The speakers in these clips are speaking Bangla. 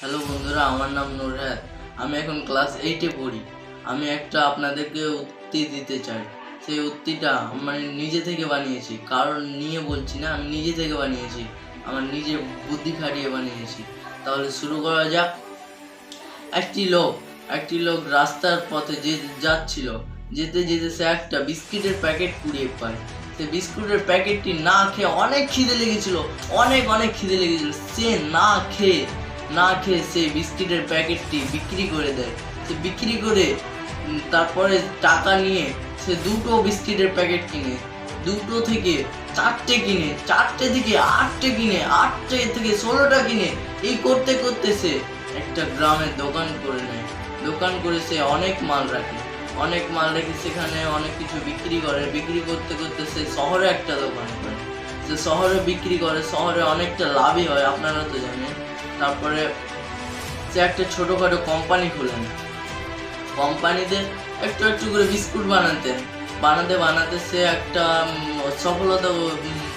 হ্যালো বন্ধুরা, আমার নাম নুরহাত আমি এখন ক্লাস এইটে পড়ি। আমি একটা আপনাদেরকে উক্তি দিতে চাই। সেই উক্তিটা মানে নিজে থেকে বানিয়েছি। কারণ নিয়ে বলছি না, আমি নিজে থেকে বানিয়েছি। আমার নিজে বুদ্ধি খাটিয়ে বানিয়েছি। তাহলে শুরু করা যাক। একটি লোক একটি লোক রাস্তার পথে যে যাচ্ছিল, যেতে যেতে সে একটা বিস্কিটের প্যাকেট কুড়িয়ে পায়। সে বিস্কুটের প্যাকেটটি না খেয়ে অনেক খিদে লেগেছিল, অনেক অনেক খিদে লেগেছিল। সে না খেয়ে না খেয়ে সেই বিস্কিটের প্যাকেটটি বিক্রি করে দেয়। সে বিক্রি করে তারপরে টাকা নিয়ে সে দুটো বিস্কিটের প্যাকেট কিনে। দুটো থেকে চারটে কিনে, চারটে থেকে আটটে কিনে, আটটে থেকে ষোলোটা কিনে। এই করতে করতে সে একটা গ্রামের দোকান করে নেয়। দোকান করে সে অনেক মাল রাখে। অনেক মাল রেখে সেখানে অনেক কিছু বিক্রি করে। বিক্রি করতে করতে সে শহরে একটা দোকান করে। সে শহরে বিক্রি করে, শহরে অনেকটা লাভই হয়, আপনারা তো জানেন। তারপরে সে একটা ছোটোখাটো কোম্পানি খোলেন। কোম্পানিতে একটু একটু করে বিস্কুট বানাতেন। বানাতে বানাতে সে একটা সফলতা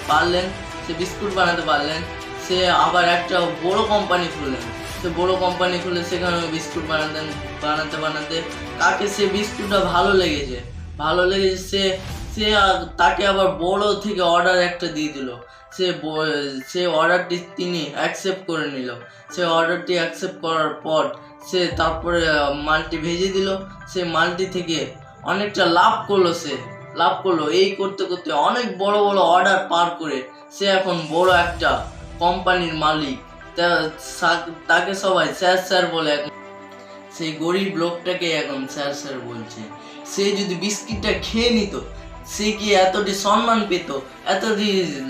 পারলেন। সে বিস্কুট বানাতে পারলেন। সে আবার একটা বড় কোম্পানি খুললেন সে বড় কোম্পানি খুলে সেখানেও বিস্কুট বানাতেন, বানাতে বানাতে তাকে সে বিস্কুটটা ভালো লেগেছে। ভালো লেগেছে সে সে তাকে আবার বড় থেকে অর্ডার একটা দিয়ে দিল। সে সে অর্ডারটি তিনি অ্যাকসেপ্ট করে নিল। সে অর্ডারটি অ্যাকসেপ্ট করার পর সে তারপরে মালটি ভেজে দিল। সে মালটি থেকে অনেকটা লাভ করল সে। লাভ করল। এই করতে করতে অনেক বড় বড় অর্ডার পার করে সে এখন বড় একটা কোম্পানির মালিক। তাকে সবাই স্যার স্যার বলে এখন। সেই গরিব লোকটাকে এখন স্যার স্যার বলছে। সে যদি বিস্কিটটা খেয়ে নিত সে কি এতটি সম্মান পেত এতটি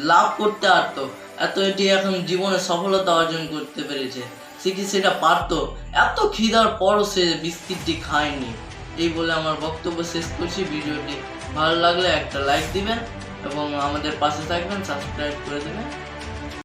লাভ করতে পারত এত এটি এখন জীবনে সফলতা অর্জন করতে পেরেছে? সে কি সেটা পারত? এত খিদার পরও সে বিস্কিটটি খায়নি। এই বলে আমার বক্তব্য শেষ করছি। ভিডিওটি ভালো লাগলে একটা লাইক দিবেন এবং আমাদের পাশে থাকবেন সাবস্ক্রাইব করে দেবেন।